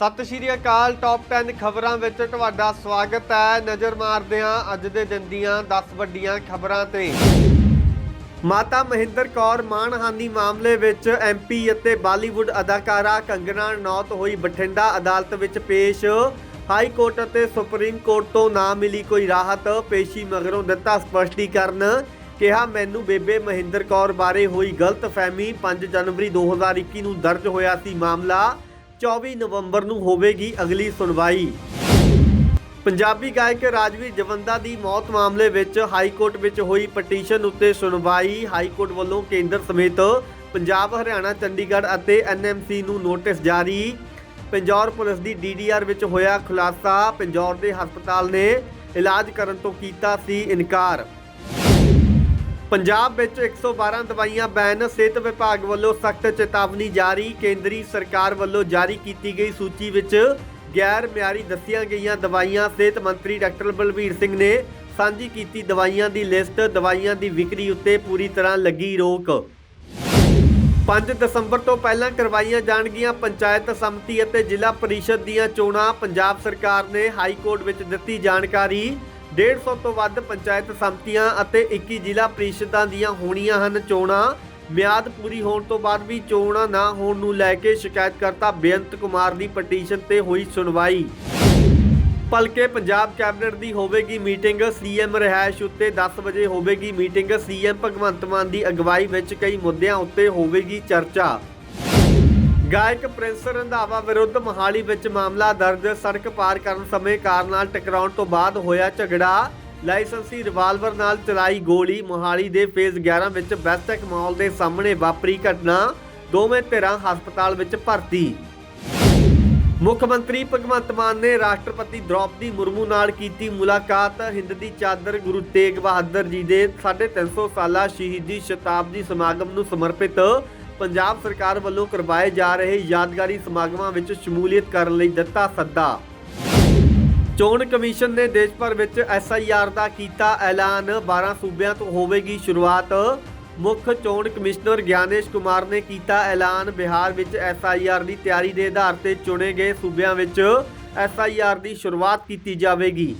ਸਤਿ ਸ਼੍ਰੀ ਅਕਾਲ ਟੌਪ 10 ਖਬਰਾਂ ਵਿੱਚ ਤੁਹਾਡਾ ਸਵਾਗਤ ਹੈ। ਨਜ਼ਰ ਮਾਰਦੇ ਹਾਂ ਅੱਜ ਦੇ ਦਿਨ ਦੀਆਂ 10 ਵੱਡੀਆਂ ਖਬਰਾਂ ਤੇ। ਮਾਤਾ ਮਹਿੰਦਰ ਕੌਰ ਮਾਣਹਾਨੀ ਮਾਮਲੇ ਵਿੱਚ ਐਮਪੀ ਅਤੇ ਬਾਲੀਵੁੱਡ ਅਦਾਕਾਰਾ ਕੰਗਨਾ ਨੌਤ ਹੋਈ ਬਠਿੰਡਾ ਅਦਾਲਤ ਵਿੱਚ ਪੇਸ਼। ਹਾਈ ਕੋਰਟ ਅਤੇ ਸੁਪਰੀਮ ਕੋਰਟ ਤੋਂ ਨਾ ਮਿਲੀ ਕੋਈ ਰਾਹਤ, ਪੇਸ਼ੀ ਮਗਰੋਂ ਦਿੱਤਾ ਸਪਸ਼ਟੀਕਰਨ। ਕਿਹਾ, ਮੈਨੂੰ ਬੇਬੇ ਮਹਿੰਦਰ ਕੌਰ ਬਾਰੇ ਹੋਈ ਗਲਤਫਹਿਮੀ 5 ਜਨਵਰੀ 2021 ਨੂੰ ਦਰਜ ਹੋਇਆ ਸੀ ਮਾਮਲਾ। 24 ਨਵੰਬਰ ਨੂੰ ਹੋਵੇਗੀ ਅਗਲੀ ਸੁਣਵਾਈ। ਪੰਜਾਬੀ ਗਾਇਕ ਰਾਜਵੀਰ ਜਵੰਦਾ ਦੀ ਮੌਤ ਮਾਮਲੇ ਵਿੱਚ ਹਾਈ ਕੋਰਟ ਵਿੱਚ ਹੋਈ ਪਟੀਸ਼ਨ ਉੱਤੇ ਸੁਣਵਾਈ। ਹਾਈ ਕੋਰਟ ਵੱਲੋਂ ਕੇਂਦਰ ਸਮੇਤ ਪੰਜਾਬ, ਹਰਿਆਣਾ, ਚੰਡੀਗੜ੍ਹ ਅਤੇ ਐਨਐਮਸੀ ਨੂੰ ਨੋਟਿਸ ਜਾਰੀ। ਪੰਜੌਰ ਪੁਲਿਸ ਦੀ ਡੀਡੀਆਰ ਵਿੱਚ ਹੋਇਆ ਖੁਲਾਸਾ। ਪੰਜੌਰ ਦੇ ਹਸਪਤਾਲ ਨੇ ਇਲਾਜ ਕਰਨ ਤੋਂ ਕੀਤਾ ਸੀ ਇਨਕਾਰ। ਪੰਜਾਬ ਵਿੱਚ 112 ਦਵਾਈਆਂ ਬੈਨ, ਸਿਹਤ ਵਿਭਾਗ ਵੱਲੋਂ ਸਖਤ ਚੇਤਾਵਨੀ ਜਾਰੀ, ਕੇਂਦਰੀ ਸਰਕਾਰ ਵੱਲੋਂ ਜਾਰੀ ਕੀਤੀ ਗਈ ਸੂਚੀ ਵਿੱਚ ਗੈਰ ਮਿਆਰੀ ਦੱਸੀਆਂ ਗਈਆਂ ਦਵਾਈਆਂ, ਸਿਹਤ ਮੰਤਰੀ ਡਾਕਟਰ ਬਲਬੀਰ ਸਿੰਘ ਨੇ ਸਾਂਝੀ ਕੀਤੀ ਦਵਾਈਆਂ ਦੀ ਲਿਸਟ, ਦਵਾਈਆਂ ਦੀ ਵਿਕਰੀ ਉੱਤੇ ਪੂਰੀ ਤਰ੍ਹਾਂ ਲੱਗੀ ਰੋਕ। 5 ਦਸੰਬਰ ਤੋਂ ਪਹਿਲਾਂ ਕਰਵਾਈਆਂ ਜਾਣਗੀਆਂ ਪੰਚਾਇਤ ਸਮਿਤੀ ਅਤੇ ਜ਼ਿਲ੍ਹਾ ਪਰਿਸ਼ਦ ਦੀਆਂ ਚੋਣਾਂ, ਪੰਜਾਬ ਸਰਕਾਰ ਨੇ ਹਾਈ ਕੋਰਟ ਵਿੱਚ ਦਿੱਤੀ ਜਾਣਕਾਰੀ। 150 ਤੋਂ ਵੱਧ ਪੰਚਾਇਤ ਸਮਿਤੀਆਂ ਅਤੇ 21 ਜ਼ਿਲ੍ਹਾ ਪ੍ਰੀਸ਼ਦਾਂ ਦੀਆਂ ਹੋਣੀਆਂ ਹਨ ਚੋਣਾਂ। ਮਿਆਦ ਪੂਰੀ ਹੋਣ ਤੋਂ ਬਾਅਦ ਵੀ ਚੋਣਾਂ ਨਾ ਹੋਣ ਨੂੰ ਲੈ ਕੇ ਸ਼ਿਕਾਇਤਕਰਤਾ ਬੇਅੰਤ ਕੁਮਾਰ ਦੀ ਪਟੀਸ਼ਨ ਤੇ ਹੋਈ ਸੁਣਵਾਈ। ਭਲਕੇ ਪੰਜਾਬ ਕੈਬਨਿਟ ਦੀ ਹੋਵੇਗੀ ਮੀਟਿੰਗ, ਸੀਐਮ ਰਿਹਾਇਸ਼ ਉੱਤੇ 10 ਵਜੇ ਹੋਵੇਗੀ ਮੀਟਿੰਗ, ਸੀਐਮ ਭਗਵੰਤ ਮਾਨ ਦੀ ਅਗਵਾਈ ਵਿੱਚ ਕਈ ਮੁੱਦਿਆਂ ਉੱਤੇ ਹੋਵੇਗੀ ਚਰਚਾ। ਗਾਇਕ ਪ੍ਰਿੰਸ ਰੰਧਾਵਾ ਵਿਰੁੱਧ ਮਹਾਲੀ ਵਿੱਚ ਮਾਮਲਾ ਦਰਜ, ਸੜਕ ਪਾਰ ਕਰਨ ਸਮੇਂ ਕਾਰ ਨਾਲ ਟਕਰਾਉਣ ਤੋਂ ਬਾਅਦ ਹੋਇਆ ਝਗੜਾ। ਲਾਇਸੈਂਸੀ ਰਿਵਾਲਵਰ ਨਾਲ ਚਲਾਈ ਗੋਲੀ, ਮੋਹਾਲੀ ਦੇ ਫੇਜ਼ 11 ਵਿੱਚ ਬੈਸਟੈਕ ਮਾਲ ਦੇ ਸਾਹਮਣੇ ਵਾਪਰੀ ਘਟਨਾ, ਦੋਵੇਂ ਧਿਰਾਂ ਹਸਪਤਾਲ ਵਿੱਚ ਭਰਤੀ। ਮੁੱਖ ਮੰਤਰੀ ਭਗਵੰਤ ਮਾਨ ਨੇ ਰਾਸ਼ਟਰਪਤੀ ਦ੍ਰੌਪਦੀ ਮੁਰਮੂ ਨਾਲ ਕੀਤੀ ਮੁਲਾਕਾਤ। ਹਿੰਦ ਦੀ ਚਾਦਰ ਗੁਰੂ ਤੇਗ ਬਹਾਦਰ ਜੀ ਦੇ 350 ਸਾਲਾ ਸ਼ਹੀਦੀ ਸ਼ਤਾਬਦੀ ਸਮਾਗਮ ਨੂੰ ਸਮਰਪਿਤ ਪੰਜਾਬ ਸਰਕਾਰ ਵੱਲੋਂ ਕਰਵਾਏ ਜਾ ਰਹੇ ਯਾਦਗਾਰੀ ਸਮਾਗਮਾਂ ਵਿੱਚ ਸ਼ਮੂਲੀਅਤ ਕਰਨ ਲਈ ਦਿੱਤਾ ਸੱਦਾ। ਚੋਣ ਕਮਿਸ਼ਨ ਨੇ ਦੇਸ਼ ਭਰ ਵਿੱਚ ਐਸਆਈਆਰ ਦਾ ਕੀਤਾ ਐਲਾਨ। 12 ਸੂਬਿਆਂ ਤੋਂ ਹੋਵੇਗੀ ਸ਼ੁਰੂਆਤ। ਮੁੱਖ ਚੋਣ ਕਮਿਸ਼ਨਰ ਗਿਆਨੇਸ਼ ਕੁਮਾਰ ਨੇ ਕੀਤਾ ਐਲਾਨ। ਬਿਹਾਰ ਵਿੱਚ ਐਸਆਈਆਰ ਦੀ ਤਿਆਰੀ ਦੇ ਆਧਾਰ ਤੇ ਚੁਣੇ ਗਏ ਸੂਬਿਆਂ ਵਿੱਚ ਐਸਆਈਆਰ ਦੀ ਸ਼ੁਰੂਆਤ ਕੀਤੀ ਜਾਵੇਗੀ।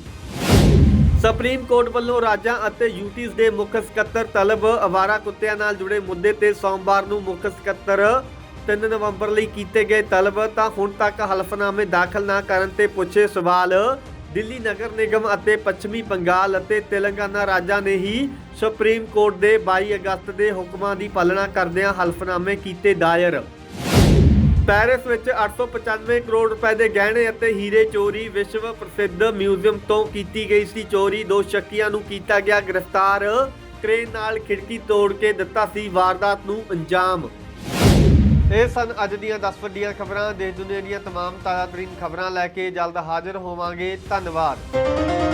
ਸੁਪਰੀਮ ਕੋਰਟ ਵੱਲੋਂ ਰਾਜਾਂ ਅਤੇ ਯੂਟੀਜ਼ ਦੇ ਮੁੱਖ ਸਕੱਤਰ ਤਲਬ ਅਵਾਰਾ ਕੁੱਤਿਆਂ ਨਾਲ ਜੁੜੇ ਮੁੱਦੇ ਤੇ ਸੋਮਵਾਰ ਨੂੰ ਮੁੱਖ ਸਕੱਤਰ 3 ਨਵੰਬਰ ਲਈ ਕੀਤੇ ਗਏ ਤਲਬ ਤਾਂ ਹੁਣ ਤੱਕ ਹਲਫਨਾਮੇ ਦਾਖਲ ਨਾ ਕਰਨ ਤੇ ਪੁੱਛੇ ਸਵਾਲ। ਦਿੱਲੀ ਨਗਰ ਨਿਗਮ ਅਤੇ ਪੱਛਮੀ ਬੰਗਾਲ ਅਤੇ ਤੇਲੰਗਾਨਾ ਰਾਜਾਂ ਨੇ ਹੀ ਸੁਪਰੀਮ ਕੋਰਟ ਦੇ 22 ਅਗਸਤ ਦੇ ਹੁਕਮਾਂ ਦੀ ਪਾਲਣਾ ਕਰਦਿਆਂ ਹਲਫਨਾਮੇ ਕੀਤੇ ਦਾਇਰ। ਪੈਰਿਸ ਵਿੱਚ 895 ਕਰੋੜ ਰੁਪਏ ਦੇ ਗਹਿਣੇ ਅਤੇ ਹੀਰੇ ਚੋਰੀ ਵਿਸ਼ਵ ਪ੍ਰਸਿੱਧ ਮਿਊਜ਼ੀਅਮ ਤੋਂ ਕੀਤੀ ਗਈ ਸੀ ਚੋਰੀ ਦੋ ਸ਼ੱਕੀਆਂ ਨੂੰ ਕੀਤਾ ਗਿਆ ਗ੍ਰਿਫਤਾਰ ਕ੍ਰੇਨ ਨਾਲ ਖਿੜਕੀ ਤੋੜ ਕੇ ਦਿੱਤਾ ਸੀ ਵਾਰਦਾਤ ਨੂੰ ਅੰਜਾਮ ਇਹ ਸਨ ਅੱਜ ਦੀਆਂ 10 ਵੱਡੀਆਂ ਖਬਰਾਂ ਦੇਸ਼ ਦੁਨੀਆ ਦੀਆਂ तमाम ਤਾਜ਼ਾਤਰੀਨ ਖਬਰਾਂ ਲੈ ਕੇ ਜਲਦ ਹਾਜ਼ਰ ਹੋਵਾਂਗੇ ਧੰਨਵਾਦ